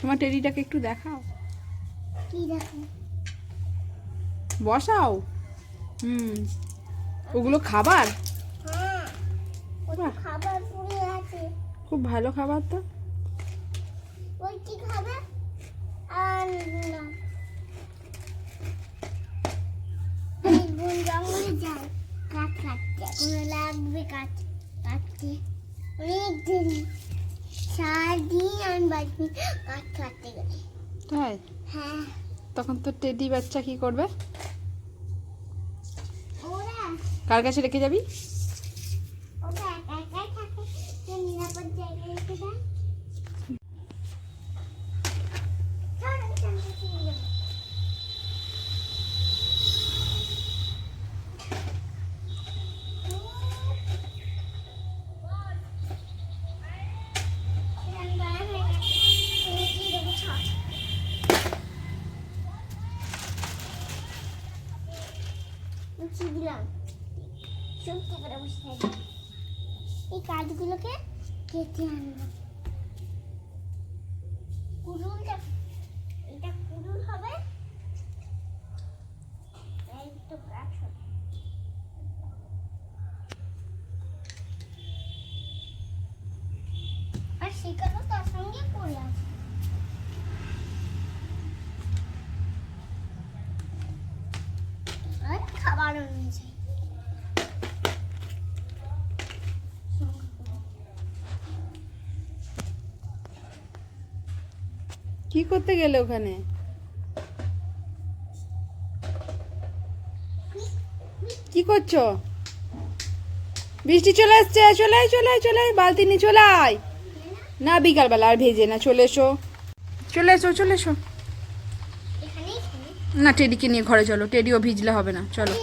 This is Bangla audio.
তোমার টেডিটাকে একটু দেখাও। কি দেখো? বসাও। হুম। ওগুলো খাবার? হ্যাঁ। খাবার আছে। খুব ভালো খাবার তো। ওই কি খাবে? আর না। এই বন জঙ্গলে যায় কাঠ কাটতে। কোনো লাগবে কাঠ কাটতে। অনেক দেরি বাড়ি কাজ গেলে। তাই? হ্যাঁ। তখন তো টেডি বাচ্চা কি করবে? কার কাছে রেখে যাবি? মুছিয়ে দিলাম। চুপটি করে বসে থাকি এই কাজগুলোকে কেটে আনব কুড়ুলটা এটা কুড়ুল হবে এই তো কাঠ হবে আর শিকারও তার সঙ্গে পড়ে আছে কি করতে গেলে ওখানে? কি করছ? বৃষ্টি চলে আসছে, চলে আয় চলে আয় চলে আয়, বালতি নিয়ে চলে আয়। না বিকালবেলা আর ভেজে না, চলে এসো। চলে এসো চলে এসো। না টেডিকে নিয়ে ঘরে চলো। টেডিও ভিজলে হবে না। চলো।